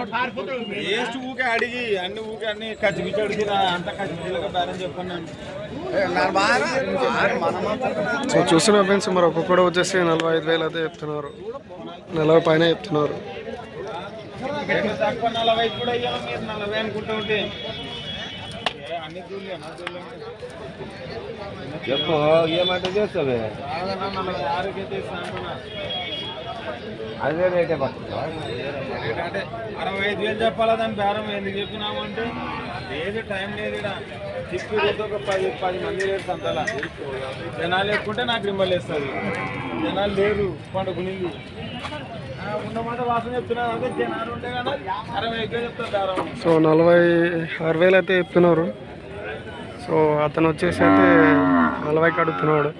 Waste ఊకే అడిగి అన్ని ఊకే అన్ని ఖర్చు పిచ్చి అడిగిన అంత ఖర్చు పిల్లగా బేరం చెప్పన్నాను సో చూసిన ఫ్రెండ్స్ మరి ఒక్కొక్కడు వచ్చేసి నలభై ఐదు వేలు అయితే చెప్తున్నారు. నలభై పైన చెప్తున్నారు. చెప్పు ఏమంటే చేస్తావే? అదే రేటే పడుతుందా అంటే అరవై ఐదు వేలు చెప్పాలా? దాని బేరం ఎందుకు చెప్పినాము అంటే లేదు టైం లేదు ఇక్కడ తిప్పి ఒక పది పది మంది లేరు సంతలా. జనాలు ఎక్కుంటే నాకు రింబల్ వేస్తుంది. జనాలు లేరు పండుకునింది. ఆ, ఉన్నమాట వాసన చెప్తున్నారు. అదే జనాలు ఉంటే కదా అరవై ఐదు వేలు చెప్తారు బేరం సో నలభై ఆరు వేలు అయితే చెప్తున్నారు. సో అతను వచ్చేసి అయితే నలభైకి అడుగుతున్నాడు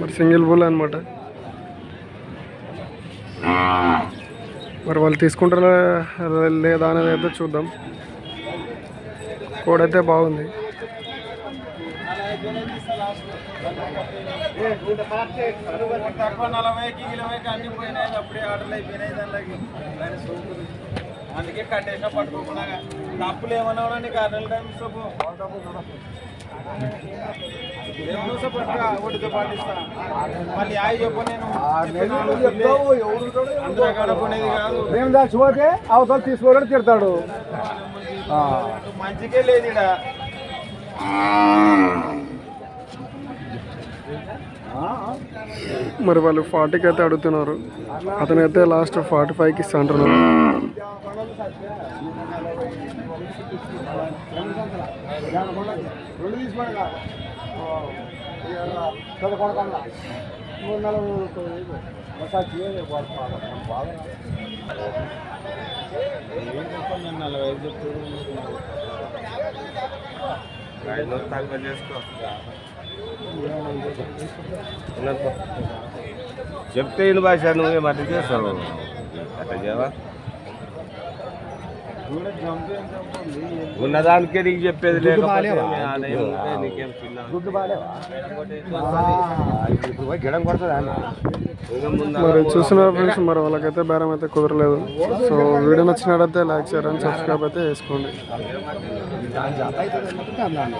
మరి సింగిల్ బుల్ అనమాట మరి వాళ్ళు తీసుకుంటారా లేదా అనేది అయితే చూద్దాం. కోడైతే బాగుంది. తక్కువ నలభైకి ఇరవైకి అన్ని పోయినాయి అప్పుడే ఆటలు అయిపోయినాయి దానిలోకి అందుకే కట్టేసా పట్టుకోకుండా తప్పులు ఏమన్నా కూడా నీకు ఆరు నెలల టైం పట్టుకో ఒకటితో పాటిస్తా. మళ్ళీ ఆయి చెప్పు నేను. అందరూ కడుకునేది కాదు. మేము దాన్ని చూస్తే అవతల తీసుకోవడం తిడతాడు. మంచికే లేదు ఈడ. మరి వాళ్ళు ఫార్టీకి అయితే అడుగుతున్నారు. అతనైతే లాస్ట్ ఫార్టీ ఫైవ్కి ఇస్తా అంటున్నారు నలభై ఐదు చెప్తాడు. చేసుకో. చెప్తే ఇల్లు భాష నువ్వే మట్టి చేస్తావు. అట్లా ఉంది ఉన్నదానికే నీకు చెప్పేది ముందు మరి చూస్తున్నారు ఫ్రెండ్స్ మరి వాళ్ళకైతే బేరం అయితే కుదరలేదు. సో వీడియో నచ్చినట్టయితే లైక్ షేర్ అండ్ సబ్స్క్రైబ్ అయితే చేసుకోండి. అవుతుంది.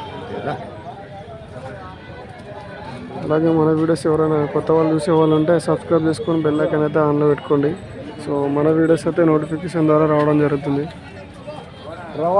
అలాగే మన వీడియోస్ ఎవరైనా కొత్త వాళ్ళు చూసే వాళ్ళు ఉంటే సబ్స్క్రైబ్ చేసుకొని బెల్ ఐకాన్ అయితే ఆన్లో పెట్టుకోండి. సో మన వీడియోస్ అయితే నోటిఫికేషన్ ద్వారా రావడం జరుగుతుంది. రవ్వ